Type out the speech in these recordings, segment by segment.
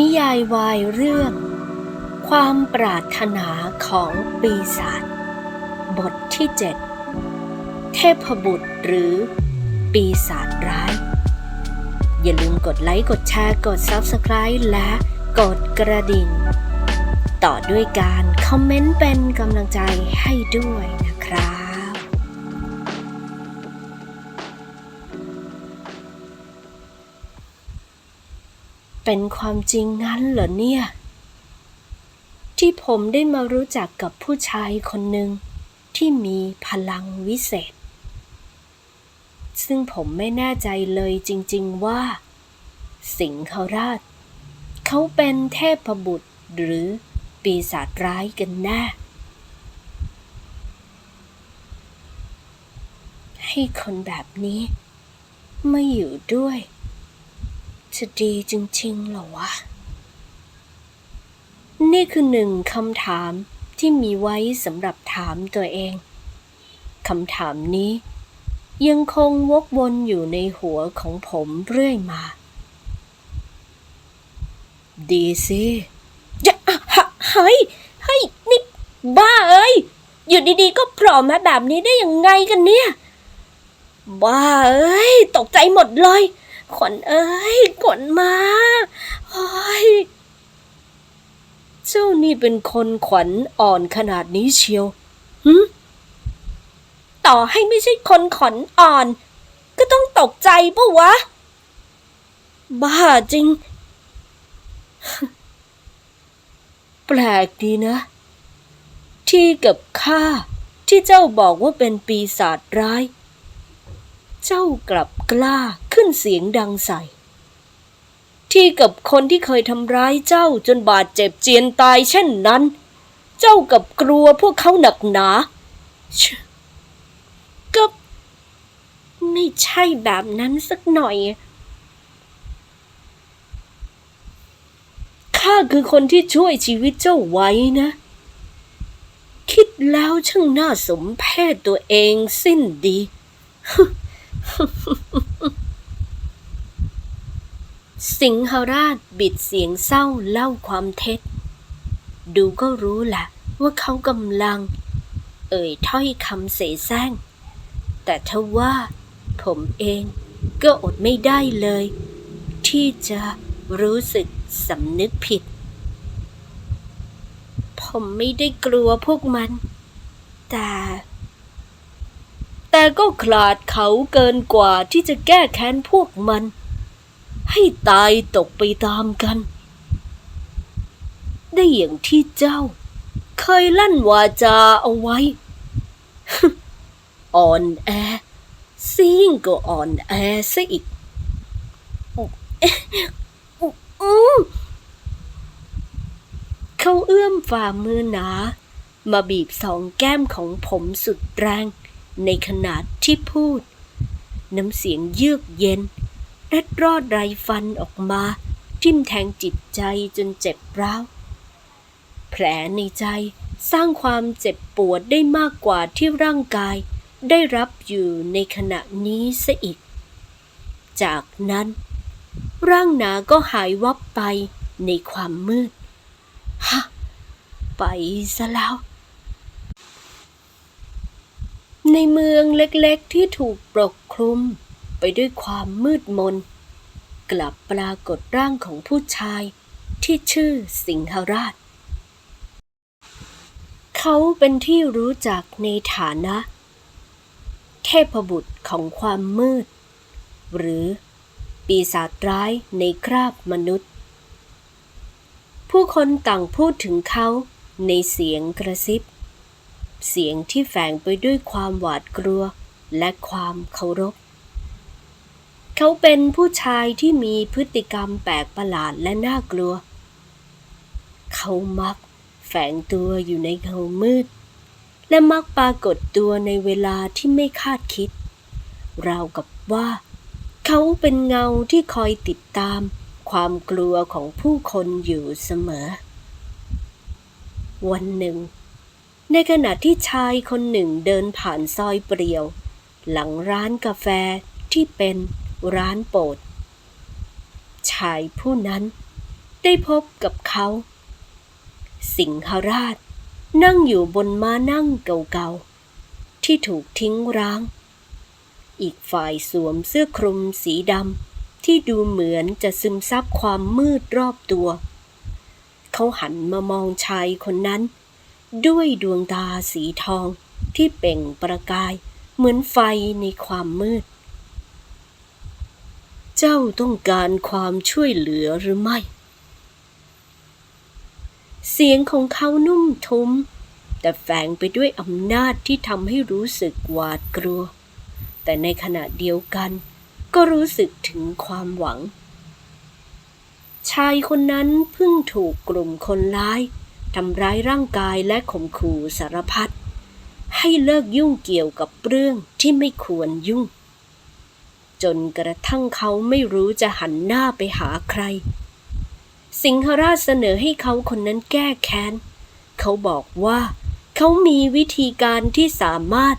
นิยายวายเรื่อง ความปรารถนาของปีศาจบทที่ 7 เทพบุตรหรือ ปีศาจร้าย อย่าลืมกดไลค์กดแชร์กด Subscribe และกดกระดิ่ง ต่อด้วยการคอมเมนต์เป็นกำลังใจให้ด้วย เป็นความจริงงั้นเหรอเนี่ย ที่ผมได้มารู้จักกับผู้ชายคนหนึ่งที่มีพลังวิเศษ ซึ่งผมไม่แน่ใจเลยจริง ๆว่า สิงหราช เขาเป็นเทพบุตรหรือปีศาจร้ายกันแน่ ให้คนแบบนี้มาอยู่ด้วย จะดีจริงๆเหรอวะ นี่คือหนึ่งคำถามที่มีไว้สำหรับถามตัวเองคำถามนี้ ยังคงวกวนอยู่ในหัวของผมเรื่อยมา ดีสิจะฮะเฮ้ยเฮ้ยนี่บ้าเอ้ย อยู่ดีๆก็โผล่มาแบบนี้ได้ยังไงกันเนี่ย บ้าเอ้ย ตกใจหมดเลย ขวัญเอ้ยขวัญมาเฮ้ยเจ้านี่เป็นคนขวัญอ่อนขนาดนี้เชียวหึต่อให้ไม่ใช่คนขวัญอ่อน ก็ต้องตกใจปะวะ บ้าจริง แปลกดีนะ ที่กับข้าที่เจ้าบอกว่าเป็นปีศาจร้าย เจ้ากลับกล้า ขึ้นเสียงดังใส่ ที่กับคนที่เคยทำร้ายเจ้าจนบาดเจ็บเจียนตายเช่นนั้น เจ้ากับกลัวพวกเขาหนักหนาชก็ไม่ใช่แบบนั้นสักหน่อยข้าคือคนที่ช่วยชีวิตเจ้าไว้นะ คิดแล้วช่างน่าสมเพชตัวเองสิ้นดี สิงหราชบิดเสียงเศร้าเล่าความเท็จ ดูก็รู้แหละว่าเขากำลัง เอ่ยถ้อยคำเสแสร้ง แต่ทว่า ผมเองก็อดไม่ได้เลย ที่จะรู้สึกสำนึกผิด ผมไม่ได้กลัวพวกมัน แต่ แต่ก็ขลาดเขาเกินกว่าที่จะแก้แค้นพวกมัน ให้ตายตกไปตามกัน ได้อย่างที่เจ้า เคยลั่นวาจาเอาไว้ อ่อนแอซิ่งก็อ่อนแอซะอีกเขาเอื้อมฝ่ามือหนา มาบีบสองแก้มของผมสุดแรง ในขนาดที่พูด น้ำเสียงเยือกเย็น เร็ดรอดไรฟันออกมา ทิ่มแทงจิตใจจนเจ็บร้าว แผลในใจสร้างความเจ็บปวดได้มากกว่าที่ร่างกายได้รับอยู่ในขณะนี้ซะอีก จากนั้น ร่างหนาก็หายวับไปในความมืด ฮะ ไปซะแล้ว ในเมืองเล็กๆที่ถูกปกคลุม ไปด้วยความมืดมน กลับปรากฏร่างของผู้ชายที่ชื่อสิงหราช เขาเป็นที่รู้จักในฐานะ เทพบุตรของความมืด หรือปีศาจร้ายในคราบมนุษย์ ผู้คนต่างพูดถึงเขาในเสียงกระซิบ เสียงที่แฝงไปด้วยความหวาดกลัวและความเคารพ เขาเป็นผู้ชายที่มีพฤติกรรมแปลกประหลาดและน่ากลัว เขามักแฝงตัวอยู่ในเงามืด และมักปรากฏตัวในเวลาที่ไม่คาดคิด ราวกับว่า เขาเป็นเงาที่คอยติดตามความกลัวของผู้คนอยู่เสมอ วันหนึ่ง ในขณะที่ชายคนหนึ่งเดินผ่านซอยเปรี่ยว หลังร้านกาแฟที่เป็น ร้านโปรด ชายผู้นั้นได้พบกับเขา สิงหราชนั่งอยู่บนม้านั่งเก่าๆ ที่ถูกทิ้งร้าง อีกฝ่ายสวมเสื้อคลุมสีดำที่ดูเหมือนจะซึมซับความมืดรอบตัว เขาหันมามองชายคนนั้น ด้วยดวงตาสีทองที่เป่งประกายเหมือนไฟในความมืด เจ้าต้องการความช่วยเหลือหรือไม่ เสียงของเขานุ่มทุ้ม แต่แฝงไปด้วยอำนาจที่ทำให้รู้สึกหวาดกลัว แต่ในขณะเดียวกัน ก็รู้สึกถึงความหวัง ชายคนนั้นเพิ่งถูกกลุ่มคนร้ายทำร้ายร่างกายและข่มขู่สารพัดให้เลิกยุ่งเกี่ยวกับเรื่องที่ไม่ควรยุ่ง จนกระทั่งเขาไม่รู้จะหันหน้าไปหาใคร สิงหราชเสนอให้เขาคนนั้นแก้แค้น เขาบอกว่า เขามีวิธีการที่สามารถ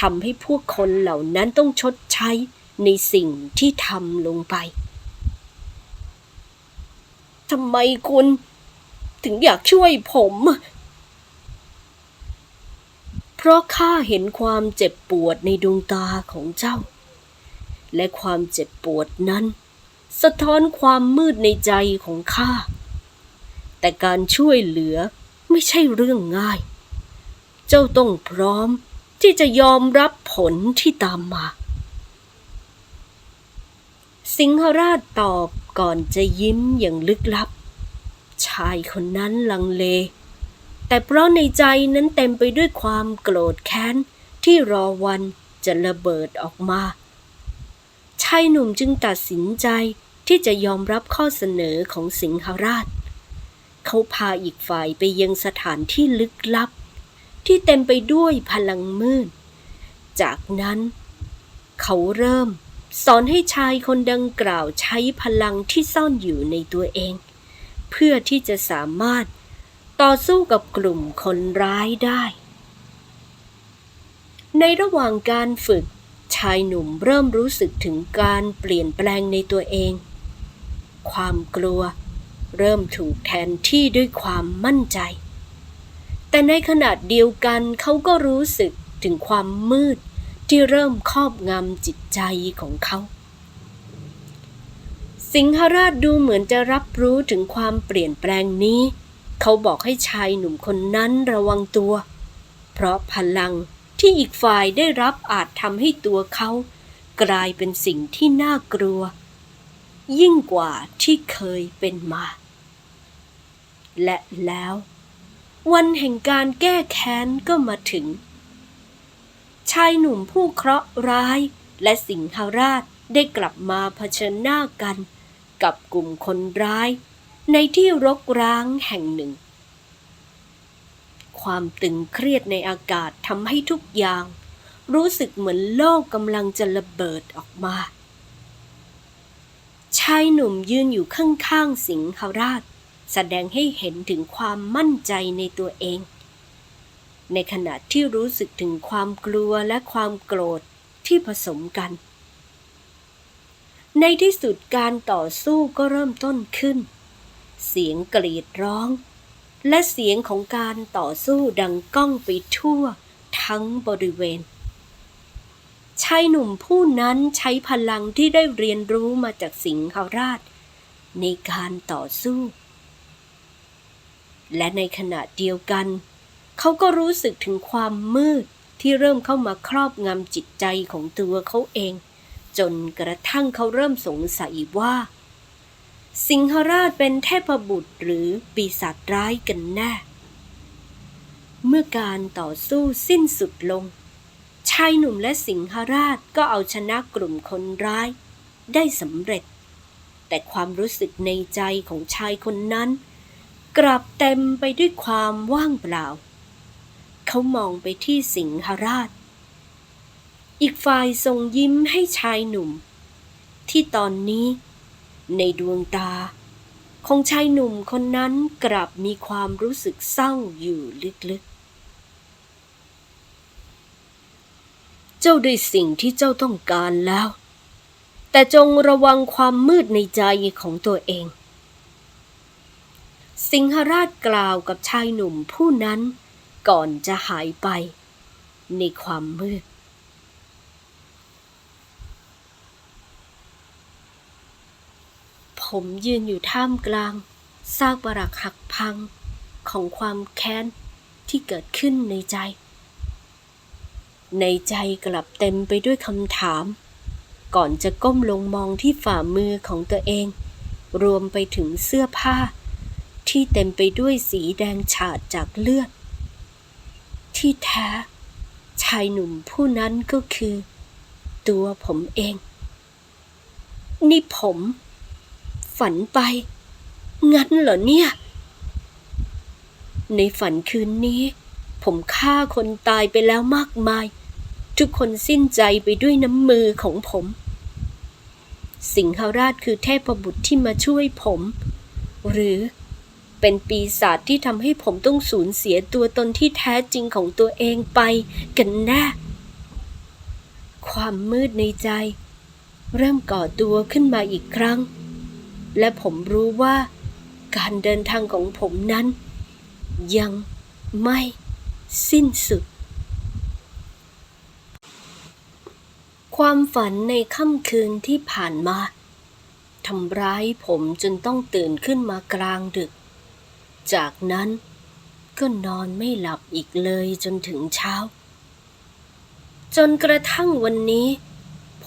ทำให้พวกคนเหล่านั้นต้องชดใช้ในสิ่งที่ทำลงไป ทำไมคุณ ถึงอยากช่วยผม เพราะข้าเห็นความเจ็บปวดในดวงตาของเจ้า และความเจ็บปวดนั้น สะท้อนความมืดในใจของข้า แต่การช่วยเหลือไม่ใช่เรื่องง่าย เจ้าต้องพร้อมที่จะยอมรับผลที่ตามมา สิงหราชตอบก่อนจะยิ้มอย่างลึกลับ ชายคนนั้นลังเล แต่เพราะในใจนั้นเต็มไปด้วยความโกรธแค้นที่รอวันจะระเบิดออกมา ชายหนุ่มจึงตัดสินใจที่จะยอมรับข้อเสนอของสิงหราช เขาพาอีกฝ่ายไปยังสถานที่ลึกลับ ที่เต็มไปด้วยพลังมืด จากนั้น เขาเริ่มสอนให้ชายคนดังกล่าวใช้พลังที่ซ่อนอยู่ในตัวเอง เพื่อที่จะสามารถต่อสู้กับกลุ่มคนร้ายได้ ในระหว่างการฝึก ชายหนุ่มเริ่มรู้สึกถึงการเปลี่ยนแปลงในตัวเอง ความกลัว เริ่มถูกแทนที่ด้วยความมั่นใจ แต่ในขณะเดียวกันเขาก็รู้สึกถึงความมืดที่เริ่มครอบงำจิตใจของเขา สิงหราชดูเหมือนจะรับรู้ถึงความเปลี่ยนแปลงนี้ เขาบอกให้ชายหนุ่มคนนั้นระวังตัว เพราะพลัง ที่อีกฝ่ายได้รับอาจทำให้ตัวเขา กลายเป็นสิ่งที่น่ากลัว ยิ่งกว่าที่เคยเป็นมา และแล้ว วันแห่งการแก้แค้นก็มาถึง ชายหนุ่มผู้เคราะห์ร้ายและสิงหราชได้กลับมาเผชิญหน้ากัน กับกลุ่มคนร้าย ในที่รกร้างแห่งหนึ่ง ความตึงเครียดในอากาศทำให้ทุกอย่าง รู้สึกเหมือนโลกกำลังจะระเบิดออกมา ชายหนุ่มยืนอยู่ข้างๆสิงหราช แสดงให้เห็นถึงความมั่นใจในตัวเอง ในขณะที่รู้สึกถึงความกลัวและความโกรธที่ผสมกัน ในที่สุดการต่อสู้ก็เริ่มต้นขึ้น เสียงกรีดร้อง และเสียงของการต่อสู้ดังก้องไปทั่วทั้งบริเวณชายหนุ่มผู้นั้นใช้พลังที่ได้เรียนรู้มาจากสิงหราช ในการต่อสู้ และในขณะเดียวกัน เขาก็รู้สึกถึงความมืดที่เริ่มเข้ามาครอบงำจิตใจของตัวเขาเอง จนกระทั่งเขาเริ่มสงสัยว่า สิงหราชเป็นเทพบุตรหรือปีศาจร้ายกันแน่ เมื่อการต่อสู้สิ้นสุดลง ชายหนุ่มและสิงหราชก็เอาชนะกลุ่มคนร้าย ได้สำเร็จ แต่ความรู้สึกในใจของชายคนนั้น กลับเต็มไปด้วยความว่างเปล่า เขามองไปที่สิงหราช อีกฝ่ายส่งยิ้มให้ชายหนุ่ม ที่ตอนนี้ ในดวงตา ของชายหนุ่มคนนั้นกลับมีความรู้สึกเศร้าอยู่ลึกๆ เจ้าได้สิ่งที่เจ้าต้องการแล้ว แต่จงระวังความมืดในใจของตัวเอง สิงหราชกล่าวกับชายหนุ่มผู้นั้นก่อนจะหายไปในความมืด ผมยืนอยู่ท่ามกลาง ซากปรักหักพังของความแค้นที่เกิดขึ้นในใจ ในใจกลับเต็มไปด้วยคำถาม ก่อนจะก้มลงมองที่ฝ่ามือของตัวเอง รวมไปถึงเสื้อผ้า ที่เต็มไปด้วยสีแดงฉาดจากเลือด ที่แท้ ชายหนุ่มผู้นั้นก็คือ ตัวผมเอง นี่ผม ฝันไป งั้นเหรอเนี่ย ในฝันคืนนี้ ผมฆ่าคนตายไปแล้วมากมาย ทุกคนสิ้นใจไปด้วยน้ำมือของผม สิงหราชคือเทพบุตรที่มาช่วยผม หรือเป็นปีศาจที่ทำให้ผมต้องสูญเสียตัวตนที่แท้จริงของตัวเองไปกันแน่ความมืดในใจ เริ่มก่อตัวขึ้นมาอีกครั้ง และผมรู้ว่า การเดินทางของผมนั้น ยังไม่สิ้นสุด ความฝันในค่ำคืนที่ผ่านมาทำร้ายผมจนต้องตื่นขึ้นมากลางดึก จากนั้นก็นอนไม่หลับอีกเลยจนถึงเช้า จนกระทั่งวันนี้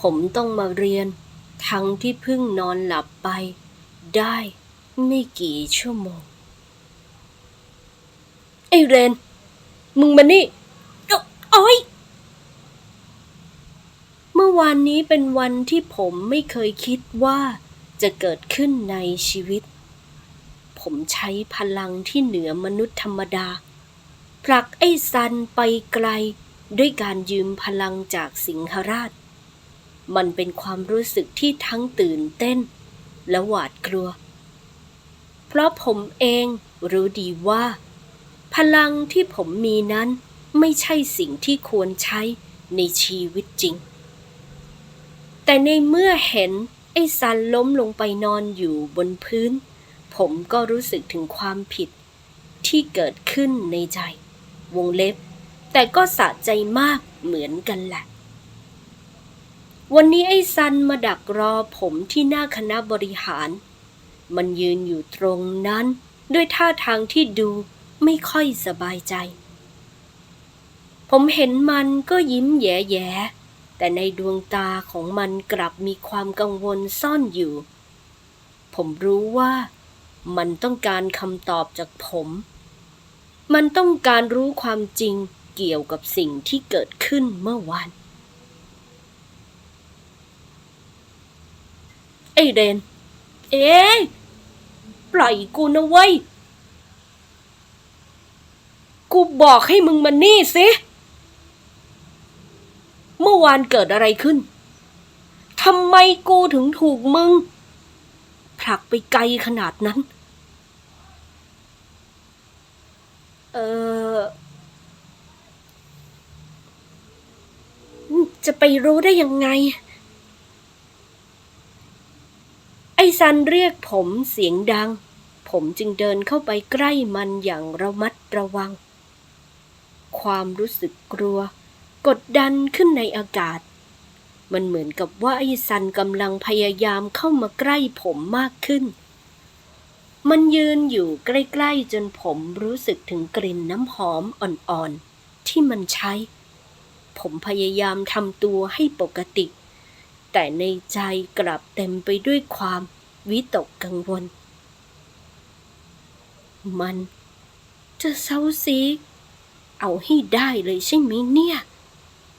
ผมต้องมาเรียนทั้งที่เพิ่งนอนหลับไป ได้ไม่กี่ชั่วโมง ไอเรน มึงมานี่โอ้ยเมื่อวานนี้เป็นวันที่ผมไม่เคยคิดว่าจะเกิดขึ้นในชีวิต ผมใช้พลังที่เหนือมนุษย์ธรรมดา ผลักไอ้ซันไปไกลด้วยการยืมพลังจากสิงหราช มันเป็นความรู้สึกที่ทั้งตื่นเต้น และหวาดกลัว เพราะผมเองรู้ดีว่า พลังที่ผมมีนั้นไม่ใช่สิ่งที่ควรใช้ในชีวิตจริง แต่ในเมื่อเห็นไอ้ซันล้มลงไปนอนอยู่บนพื้น ผมก็รู้สึกถึงความผิดที่เกิดขึ้นในใจ วงเล็บ แต่ก็สะใจมากเหมือนกันแหละ วันนี้ไอ้ซันมาดักรอผมที่หน้าคณะบริหาร มันยืนอยู่ตรงนั้น ด้วยท่าทางที่ดูไม่ค่อยสบายใจ ผมเห็นมันก็ยิ้มแย่ๆแต่ในดวงตาของมันกลับมีความกังวลซ่อนอยู่ ผมรู้ว่ามันต้องการคำตอบจากผม มันต้องการรู้ความจริงเกี่ยวกับสิ่งที่เกิดขึ้นเมื่อวาน อเรน เอ๊ปล่อยกูนะเว้ย กูบอกให้มึงมานี่สิ เมื่อวานเกิดอะไรขึ้น ทำไมกูถึงถูกมึง ผลักไปไกลขนาดนั้น เออ จะไปรู้ได้ยังไง ไอซันเรียกผมเสียงดัง ผมจึงเดินเข้าไปใกล้มันอย่างระมัดระวัง ความรู้สึกกลัว กดดันขึ้นในอากาศ มันเหมือนกับว่าไอซันกำลังพยายามเข้ามาใกล้ผมมากขึ้น มันยืนอยู่ใกล้ๆจนผมรู้สึกถึงกลิ่นน้ำหอมอ่อนๆที่มันใช้ ผมพยายามทำตัวให้ปกติ แต่ในใจกลับเต็มไปด้วยความวิตกกังวล มันจะเซาซี เอาให้ได้เลยใช่ไหมเนี่ย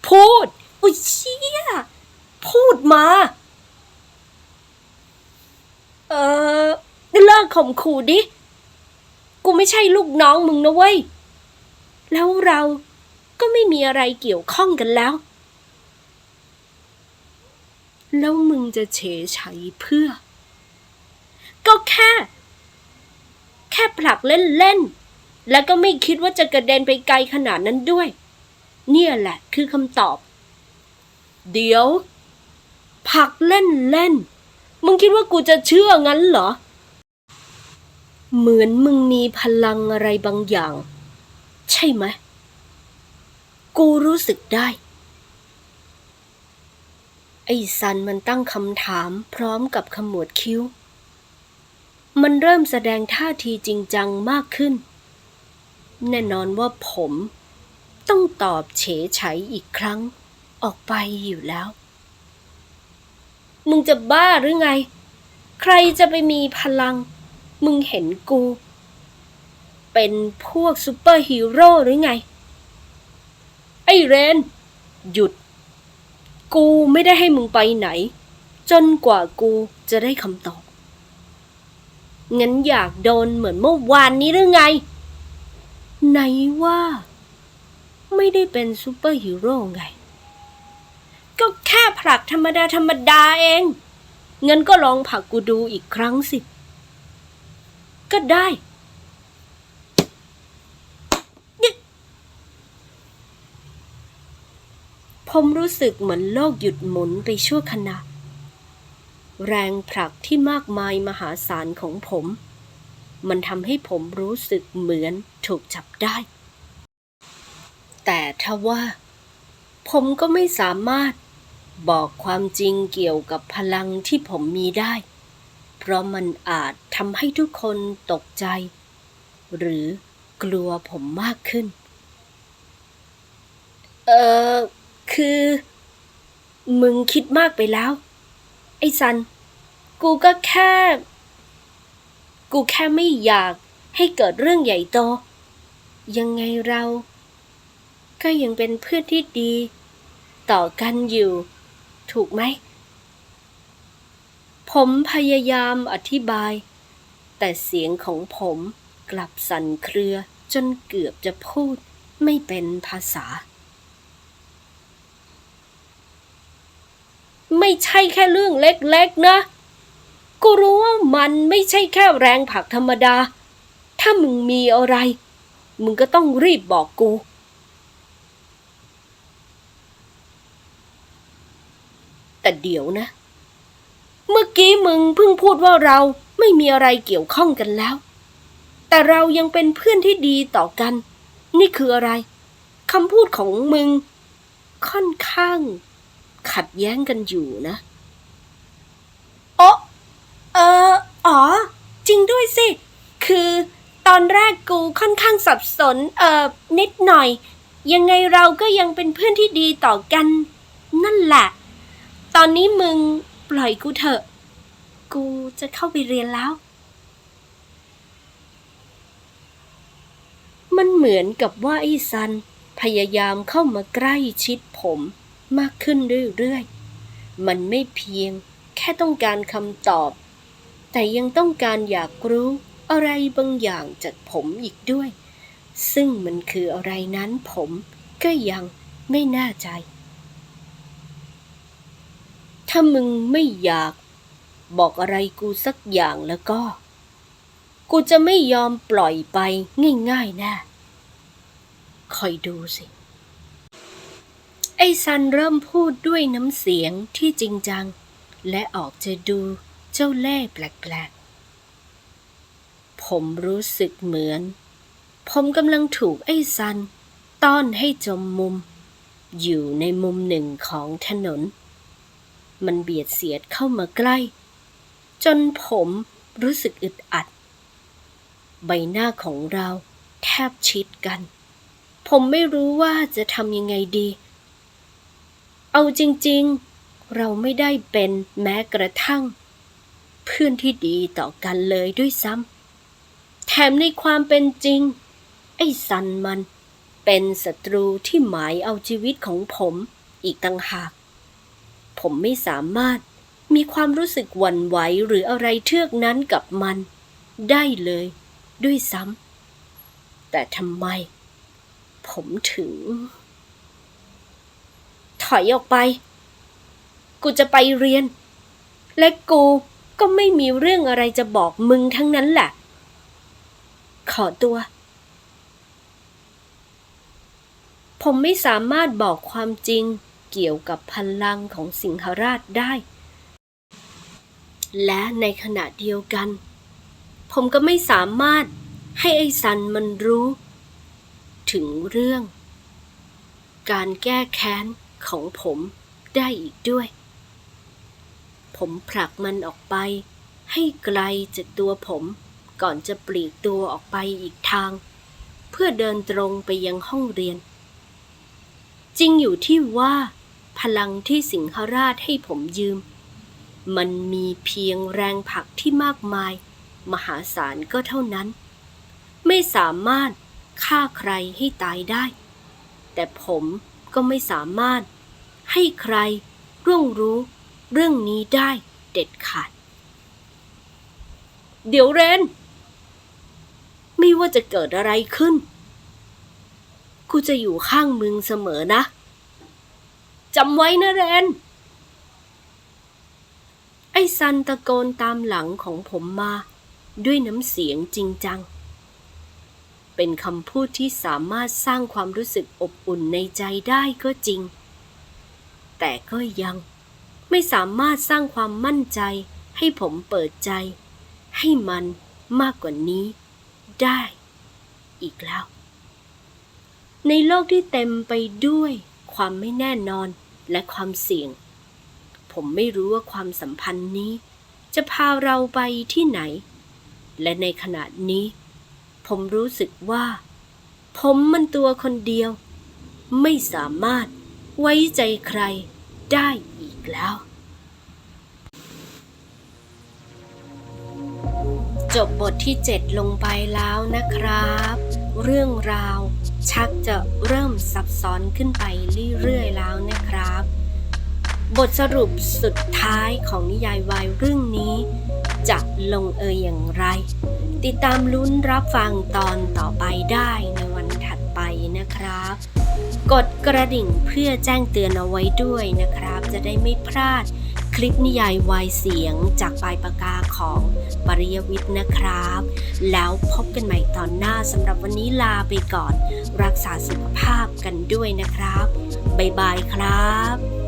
พูด อุ้ยเชี่ย พูดมา เออเลิกข่มขู่ดิ กูไม่ใช่ลูกน้องมึงนะเว้ย แล้วเราก็ไม่มีอะไรเกี่ยวข้องกันแล้ว แล้วมึงจะเฉยไฉเพื่อ ก็แค่ แค่ผลักเล่นๆ แล้วก็ไม่คิดว่าจะกระเด็นไปไกลขนาดนั้นด้วย เนี่ยแหละคือคำตอบ เดี๋ยวผลักเล่นๆมึงคิดว่ากูจะเชื่องั้นเหรอ เหมือนมึงมีพลังอะไรบางอย่าง ใช่ไหม กูรู้สึกได้ อ้ซันมันตั้งคำถามพร้อมกับขมวดคิ้ว มันเริ่มแสดงท่าทีจริงจังมากขึ้น แน่นอนว่าผม ต้องตอบเฉยไฉอีกครั้ง ออกไปอยู่แล้ว มึงจะบ้าหรือไง ใครจะไปมีพลัง มึงเห็นกู เป็นพวกซูเปอร์ฮีโร่หรือไง ไอ้เรน หยุด กูไม่ได้ให้มึงไปไหน จนกว่ากูจะได้คำตอบ งั้นอยากโดนเหมือนเมื่อวานนี้หรือไง ไหนว่า ไม่ได้เป็นซูเปอร์ฮีโร่ไง ก็แค่ผลักธรรมดาธรรมดาเอง งั้นก็ลองผลักกูดูอีกครั้งสิ ก็ได้ ผมรู้สึกเหมือนโลกหยุดหมุนไปชั่วขณะ แรงผลักที่มากมายมหาศาลของผม มันทำให้ผมรู้สึกเหมือนถูกจับได้ แต่ถ้าว่า ผมก็ไม่สามารถบอกความจริงเกี่ยวกับพลังที่ผมมีได้ เพราะมันอาจทำให้ทุกคนตกใจ หรือกลัวผมมากขึ้น เออ คือ มึงคิดมากไปแล้ว ไอ้ซัน กูก็แค่ กูแค่ไม่อยากให้เกิดเรื่องใหญ่โต ยังไงเรา ก็ยังเป็นเพื่อนที่ดี ต่อกันอยู่ ถูกไหม ผมพยายามอธิบาย แต่เสียงของผมกลับสั่นเครือจนเกือบจะพูดไม่เป็นภาษา ไม่ใช่แค่เรื่องเล็กๆนะ กูรู้ว่ามันไม่ใช่แค่แรงผลักธรรมดา ถ้ามึงมีอะไร มึงก็ต้องรีบบอกกู แต่เดี๋ยวนะ เมื่อกี้มึงเพิ่งพูดว่าเราไม่มีอะไรเกี่ยวข้องกันแล้ว แต่เรายังเป็นเพื่อนที่ดีต่อกัน นี่คืออะไรคำพูดของมึงค่อนข้าง ขัดแย้งกันอยู่นะโอเอออ๋อ จริงด้วยสิ คือตอนแรกกูค่อนข้างสับสน เออนิดหน่อย ยังไงเราก็ยังเป็นเพื่อนที่ดีต่อกัน นั่นแหละ ตอนนี้มึงปล่อยกูเถอะ กูจะเข้าไปเรียนแล้ว มันเหมือนกับว่าไอ้ซันพยายามเข้ามาใกล้ชิดผม มากขึ้นเรื่อยๆ มันไม่เพียงแค่ต้องการคำตอบ แต่ยังต้องการอยากรู้อะไรบางอย่างจากผมอีกด้วย ซึ่งมันคืออะไรนั้นผมก็ยังไม่แน่ใจ ถ้ามึงไม่อยากบอกอะไรกูสักอย่างแล้วก็ กูจะไม่ยอมปล่อยไปง่ายๆแน่คอยดูสิ ไอ้ซันเริ่มพูดด้วยน้ำเสียงที่จริงจัง และออกจะดูเจ้าเล่ห์แปลกๆ ผมรู้สึกเหมือน ผมกำลังถูกไอ้ซัน ต้อนให้จมมุม อยู่ในมุมหนึ่งของถนน มันเบียดเสียดเข้ามาใกล้ จนผมรู้สึกอึดอัด ใบหน้าของเราแทบชิดกัน ผมไม่รู้ว่าจะทำยังไงดี เอาจริงๆ เราไม่ได้เป็นแม้กระทั่ง เพื่อนที่ดีต่อกันเลยด้วยซ้ำ แถมในความเป็นจริง ไอ้ซันมัน เป็นศัตรูที่หมายเอาชีวิตของผมอีกต่างหาก ผมไม่สามารถมีความรู้สึกหวั่นไหวหรืออะไรเทือกนั้นกับมัน ได้เลยด้วยซ้ำแต่ทำไม ผมถึง ถอยออกไป กูจะไปเรียน และกูก็ไม่มีเรื่องอะไรจะบอกมึงทั้งนั้นแหละ ขอตัว ผมไม่สามารถบอกความจริงเกี่ยวกับพลังของสิงหราชได้ และในขณะเดียวกัน ผมก็ไม่สามารถให้ไอ้ซันมันรู้ ถึงเรื่อง การแก้แค้น ของผมได้อีกด้วย ผมผลักมันออกไป ให้ไกลจากตัวผมก่อนจะปลีกตัวออกไปอีกทาง เพื่อเดินตรงไปยังห้องเรียน จริงอยู่ที่ว่า พลังที่สิงหราชให้ผมยืม มันมีเพียงแรงผลักที่มากมาย มหาศาลก็เท่านั้น ไม่สามารถฆ่าใครให้ตายได้ แต่ผมก็ไม่สามารถ ให้ใครร่วงรู้เรื่องนี้ได้เด็ดขาด เดี๋ยวเรน ไม่ว่าจะเกิดอะไรขึ้น กูจะอยู่ข้างมึงเสมอนะจำไว้นะเรน ไอ้ซันตะโกนตามหลังของผมมาด้วยน้ำเสียงจริงจัง เป็นคำพูดที่สามารถสร้างความรู้สึกอบอุ่นในใจได้ก็จริง แต่ก็ยัง ไม่สามารถสร้างความมั่นใจ ให้ผมเปิดใจ ให้มันมากกว่านี้ ได้ อีกแล้ว ในโลกที่เต็มไปด้วยความไม่แน่นอนและความเสี่ยง ผมไม่รู้ว่าความสัมพันธ์นี้ จะพาเราไปที่ไหน และในขณะนี้ ผมรู้สึกว่า ผมมันตัวคนเดียว ไม่สามารถไว้ใจใคร ได้อีกแล้ว จบบทที่ 7 ลงไปแล้วนะครับ เรื่องราวชักจะเริ่มซับซ้อนขึ้นไปเรื่อยๆแล้วนะครับ บทสรุปสุดท้ายของนิยายวายเรื่องนี้ จะลงเอยอย่างไร ติดตามลุ้นรับฟังตอนต่อไปได้ในวันถัดไปนะครับ กดกระดิ่งเพื่อแจ้งเตือนเอาไว้ด้วยนะครับ จะได้ไม่พลาดคลิปนิยายวายเสียงจากปลายปากกาของปริยวิทย์นะครับ แล้วพบกันใหม่ตอนหน้าสำหรับวันนี้ลาไปก่อน รักษาสุขภาพกันด้วยนะครับ บ๊ายบายครับ